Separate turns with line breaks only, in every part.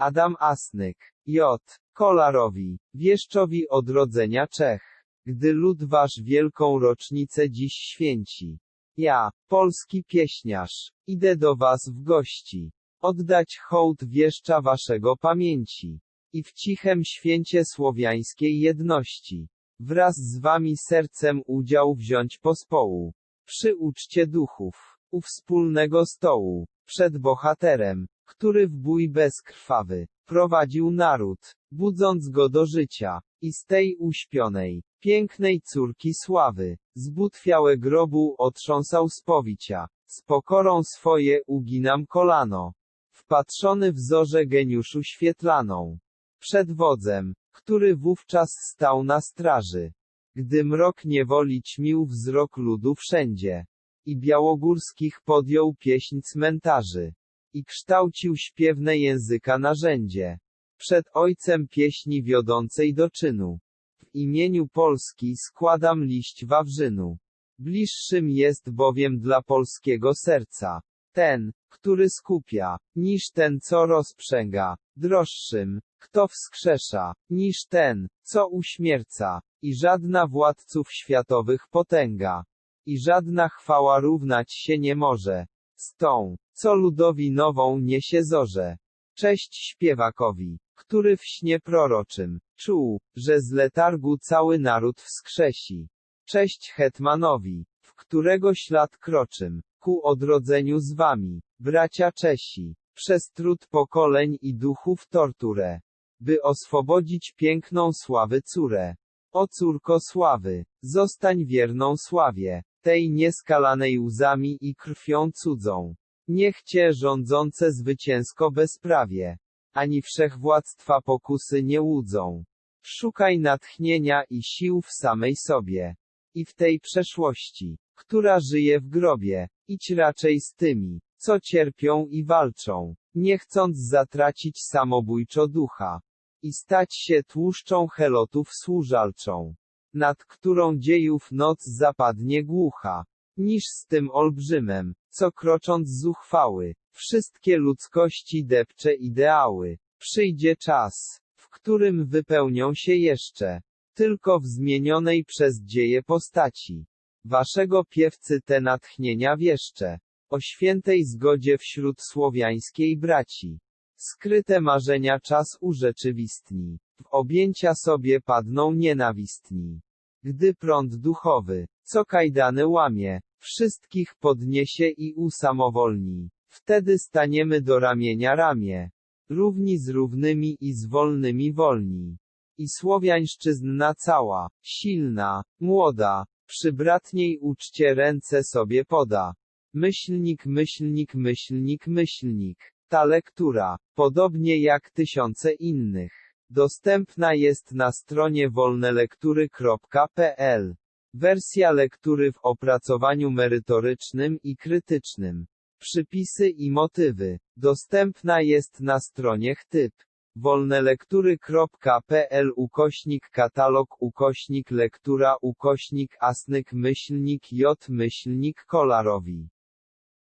Adam Asnyk, J. Kolarowi, wieszczowi odrodzenia Czech. Gdy lud wasz wielką rocznicę dziś święci. Ja, polski pieśniarz, idę do was w gości. Oddać hołd wieszcza waszego pamięci. I w cichem święcie słowiańskiej jedności. Wraz z wami sercem udział wziąć pospołu. Przy uczcie duchów. U wspólnego stołu. Przed bohaterem, który w bój bezkrwawy prowadził naród, budząc go do życia. I z tej uśpionej, pięknej córki sławy, z butwiałe grobu otrząsał z powicia. Z pokorą swoje uginam kolano. Wpatrzony w zorze geniuszu świetlaną. Przed wodzem, który wówczas stał na straży. Gdy mrok niewoli ćmił wzrok ludu wszędzie. I białogórskich podjął pieśń cmentarzy. I kształcił śpiewne języka narzędzie. Przed ojcem pieśni wiodącej do czynu. W imieniu Polski składam liść Wawrzynu. Bliższym jest bowiem dla polskiego serca. Ten, który skupia, niż ten, co rozprzęga. Droższym, kto wskrzesza, niż ten, co uśmierca. I żadna władców światowych potęga. I żadna chwała równać się nie może. Z tą, co ludowi nową niesie zorze. Cześć śpiewakowi, który w śnie proroczym czuł, że z letargu cały naród wskrzesi. Cześć hetmanowi, w którego ślad kroczym, ku odrodzeniu z wami, bracia Czesi, przez trud pokoleń i duchów torturę, by oswobodzić piękną sławy córę. O córko sławy, zostań wierną sławie, tej nieskalanej łzami i krwią cudzą. Niech cię rządzące zwycięsko bezprawie, ani wszechwładztwa pokusy nie łudzą. Szukaj natchnienia i sił w samej sobie. I w tej przeszłości, która żyje w grobie, idź raczej z tymi, co cierpią i walczą, nie chcąc zatracić samobójczo ducha. I stać się tłuszczą helotów służalczą, nad którą dziejów noc zapadnie głucha, niż z tym olbrzymem, co krocząc zuchwały, wszystkie ludzkości depcze ideały. Przyjdzie czas, w którym wypełnią się jeszcze, tylko w zmienionej przez dzieje postaci. Waszego piewcy te natchnienia wieszcze, o świętej zgodzie wśród słowiańskiej braci. Skryte marzenia czas urzeczywistni, w objęcia sobie padną nienawistni. Gdy prąd duchowy, co kajdany łamie, wszystkich podniesie i usamowolni. Wtedy staniemy do ramienia ramię. Równi z równymi i z wolnymi wolni. I słowiańszczyzna cała, silna, młoda, przy bratniej uczcie ręce sobie poda. Myślnik, myślnik, myślnik, myślnik. Ta lektura, podobnie jak tysiące innych, dostępna jest na stronie wolnelektury.pl. Wersja lektury w opracowaniu merytorycznym i krytycznym. Przypisy i motywy. Dostępna jest na stronie chtyp. wolnelektury.pl ukośnik katalog ukośnik lektura ukośnik asnyk myślnik j myślnik kolarowi.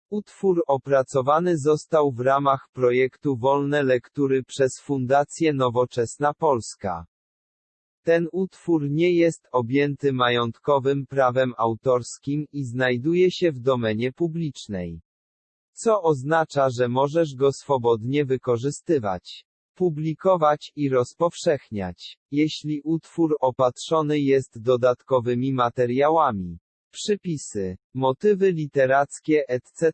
Utwór opracowany został w ramach projektu Wolne Lektury przez Fundację Nowoczesna Polska. Ten utwór nie jest objęty majątkowym prawem autorskim i znajduje się w domenie publicznej. Co oznacza, że możesz go swobodnie wykorzystywać, publikować i rozpowszechniać, jeśli utwór opatrzony jest dodatkowymi materiałami przypisy, motywy literackie etc.,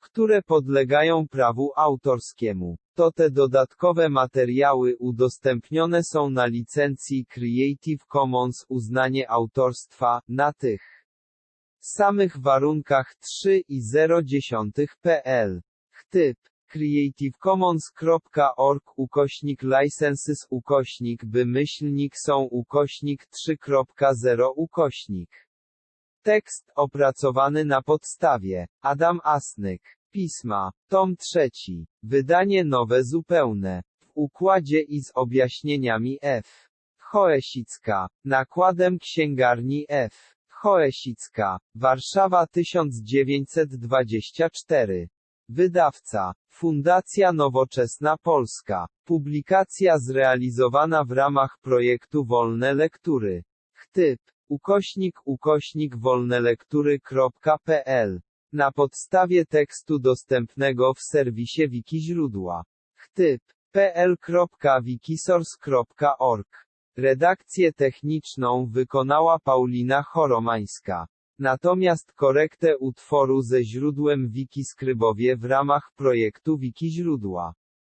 które podlegają prawu autorskiemu. To te dodatkowe materiały udostępnione są na licencji Creative Commons uznanie autorstwa, na tych samych warunkach 3.0.10.pl. Chtyp creativecommons.org ukośnik licenses ukośnik by myślnik są ukośnik 3.0 ukośnik Tekst opracowany na podstawie Adam Asnyk. Pisma. Tom trzeci. Wydanie nowe zupełne. W układzie i z objaśnieniami F. Choesicka. Nakładem księgarni F. Choesicka. Warszawa 1924. Wydawca. Fundacja Nowoczesna Polska. Publikacja zrealizowana w ramach projektu Wolne Lektury. Chtyp. Ukośnik ukośnik wolnelektury.pl. Na podstawie tekstu dostępnego w serwisie Wikiźródła. Chtyp. pl.wikisource.org. Redakcję techniczną wykonała Paulina Choromańska. Natomiast korektę utworu ze źródłem Wiki skrybowie w ramach projektu Wikiźródła.